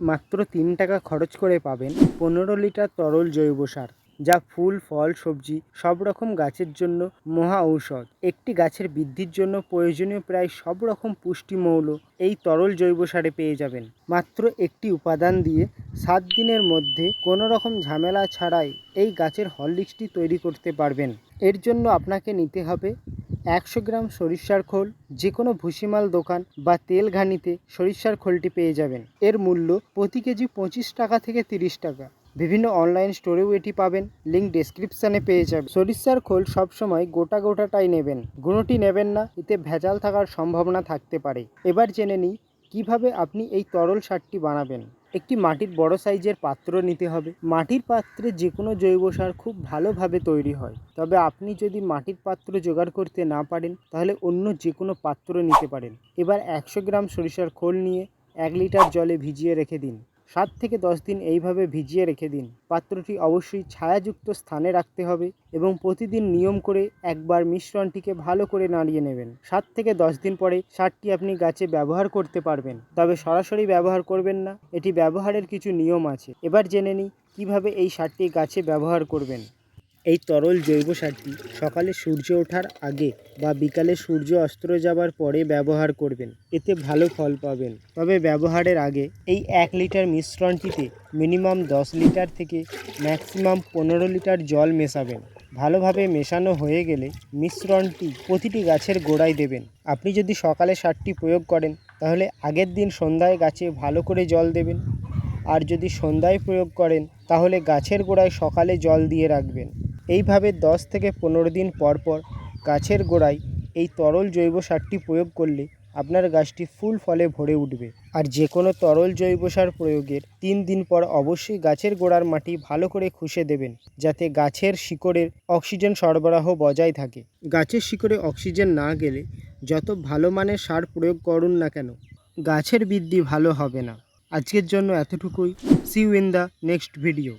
মাত্র তিন টাকা খরচ করে পাবেন পনেরো লিটার তরল জৈব সার, যা ফুল, ফল, সবজি, সব রকম গাছের জন্য মহা ঔষধ। একটি গাছের বৃদ্ধির জন্য প্রয়োজনীয় প্রায় সব রকম পুষ্টিমৌল এই তরল জৈব সারে পেয়ে যাবেন। মাত্র একটি উপাদান দিয়ে সাত দিনের মধ্যে কোনো রকম ঝামেলা ছাড়াই এই গাছের হরলিক্সটি তৈরি করতে পারবেন। এর জন্য আপনাকে নিতে হবে একশো গ্রাম সরিষার খোল যে কোনো ভুসিমাল দোকান বা তেল ঘানিতে সরিষার খোলটি পেয়ে যাবেন। এর মূল্য প্রতি কেজি পঁচিশ টাকা থেকে তিরিশ টাকা। বিভিন্ন অনলাইন স্টোরেও এটি পাবেন। লিঙ্ক ডেসক্রিপশানে পেয়ে যাবেন। সরিষার খোল সবসময় গোটা গোটাটাই নেবেন। গুঁড়োটি নেবেন না, এতে ভেজাল থাকার সম্ভাবনা থাকতে পারে। এবার জেনে নিই কীভাবে আপনি এই তরল সারটি বানাবেন। একটি মাটির বড় সাইজের পাত্র নিতে হবে। মাটির পাত্রে যে কোনো জৈব সার খুব ভালোভাবে তৈরি হয়। তবে আপনি যদি মাটির পাত্র জোগাড় করতে না পারেন, তাহলে অন্য যে কোনো পাত্র নিতে পারেন। এবার একশো গ্রাম সরিষার খোল নিয়ে এক লিটার জলে ভিজিয়ে রেখে দিন। সাত থেকে দশ দিন এইভাবে ভিজিয়ে রেখে দিন। পাত্রটি অবশ্যই ছায়াযুক্ত স্থানে রাখতে হবে এবং প্রতিদিন নিয়ম করে একবার মিশ্রণটিকে ভালো করে নাড়িয়ে নেবেন। সাত থেকে দশ দিন পরে সারটি আপনি গাছে ব্যবহার করতে পারবেন। তবে সরাসরি ব্যবহার করবেন না, এটি ব্যবহারের কিছু নিয়ম আছে। এবার জেনে নিই কীভাবে এই সারটি গাছে ব্যবহার করবেন। এই তরল জৈব সারটি সকালে সূর্য ওঠার আগে বা বিকালে সূর্য অস্ত যাবার পরে ব্যবহার করবেন। এতে ভালো ফল পাবেন। তবে ব্যবহারের আগে এই এক লিটার মিশ্রণটিতে মিনিমাম দশ লিটার থেকে ম্যাক্সিমাম পনেরো লিটার জল মেশাবেন। ভালোভাবে মেশানো হয়ে গেলে মিশ্রণটি প্রতিটি গাছের গোড়ায় দেবেন। আপনি যদি সকালে সারটি প্রয়োগ করেন, তাহলে আগের দিন সন্ধ্যায় গাছে ভালো করে জল দেবেন। আর যদি সন্ধ্যায় প্রয়োগ করেন, তাহলে গাছের গোড়ায় সকালে জল দিয়ে রাখবেন। এইভাবে দশ থেকে পনেরো দিন পর পর গাছের গোড়ায় এই তরল জৈব সারটি প্রয়োগ করলে আপনার গাছটি ফুল ফলে ভরে উঠবে। আর যে কোনো তরল জৈব সার প্রয়োগের তিন দিন পর অবশ্যই গাছের গোড়ার মাটি ভালো করে খুশে দেবেন, যাতে গাছের শিকড়ের অক্সিজেন সরবরাহ বজায় থাকে। গাছের শিকড়ে অক্সিজেন না গেলে যত ভালো মানের সার প্রয়োগ করুন না কেন, গাছের বৃদ্ধি ভালো হবে না। আজকের জন্য এতটুকুই। See you in the next video